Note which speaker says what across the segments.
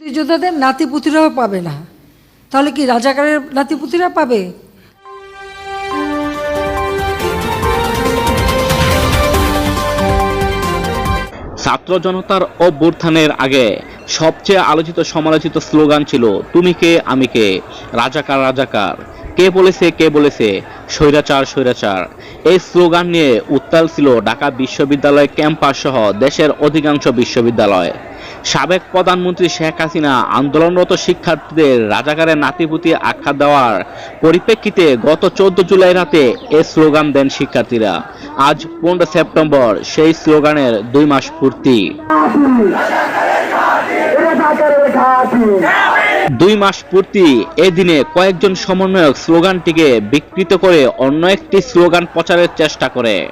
Speaker 1: মুক্তিযোদ্ধাদের নাতিপুতিরাও পাবে না। তাহলে কি রাজাকারের নাতিপুতিরা পাবে?
Speaker 2: ছাত্র জনতার অভ্যুত্থানের আগে সবচেয়ে আলোচিত সমালোচিত স্লোগান ছিল, তুমি কে, আমি কে? রাজাকার রাজাকার। কে বলেছে কে বলেছে? স্বৈরাচার স্বৈরাচার। এই স্লোগান নিয়ে উত্তাল ছিল ঢাকা বিশ্ববিদ্যালয় ক্যাম্পাস সহ দেশের অধিকাংশ বিশ্ববিদ্যালয়। সাবেক প্রধানমন্ত্রী শেখ হাসিনা আন্দোলনরত শিক্ষার্থীদের রাজাকারের নাতিপুতি আখ্যা দেওয়ার পরিপ্রেক্ষিতে গত চোদ্দ জুলাই রাতে এ স্লোগান দেন শিক্ষার্থীরা। আজ পনেরো সেপ্টেম্বর, সেই স্লোগানের দুই মাস পূর্তি। দুই মাস পূর্তি এদিনে কয়েকজন সমন্বয়ক স্লোগানটিকে বিকৃত করে অন্য একটি স্লোগান প্রচারের চেষ্টা করে।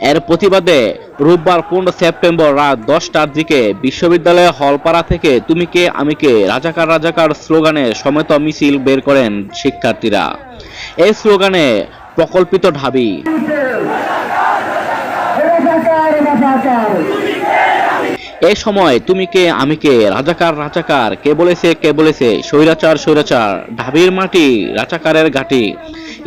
Speaker 2: এর প্রতিবাদে রোববার পনেরো সেপ্টেম্বর রাত দশটার দিকে বিশ্ববিদ্যালয়ের হলপাড়া থেকে তুমি কে, আমি কে, রাজাকার রাজাকার স্লোগানে সমেত মিছিল বের করেন শিক্ষার্থীরা। এই স্লোগানে প্রকল্পিত ঢাবি। এই সময় তুমি কে, আমি কে, রাজাকার রাজাকার, কে বলেছে কে বলেছে, স্বৈরাচার স্বৈরাচার, ঢাবির মাটি, রাজাকারের ঘাটি,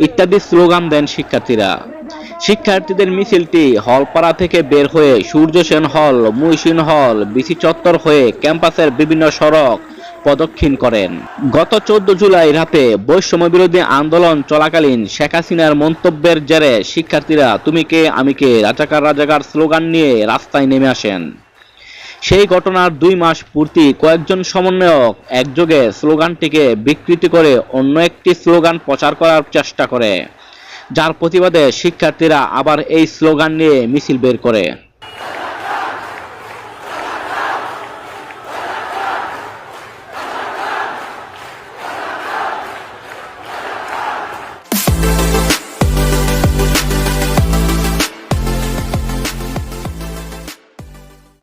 Speaker 2: ইত্যাদি স্লোগান দেন শিক্ষার্থীরা। শিক্ষার্থীদের মিছিলটি হলপাড়া থেকে বের হয়ে সূর্য সেন হল মুইসিন হল, বিসি চত্বর হয়ে ক্যাম্পাসের বিভিন্ন সড়ক প্রদক্ষিণ করেন। গত চোদ্দ জুলাই রাতে বৈষম্য বিরোধী আন্দোলন চলাকালীন শেখ হাসিনার মন্তব্যের জেরে শিক্ষার্থীরা, তুমি কে? আমি কে? রাজাকার রাজাকার স্লোগান নিয়ে রাস্তায় নেমে আসেন। সেই ঘটনার দুই মাস পূর্তি কয়েকজন সমন্বয়ক একযোগে স্লোগানটিকে বিকৃতি করে অন্য একটি স্লোগান প্রচার করার চেষ্টা করে। যার প্রতিবাদে শিক্ষার্থীরা আবার এই স্লোগান নিয়ে মিছিল বের করে।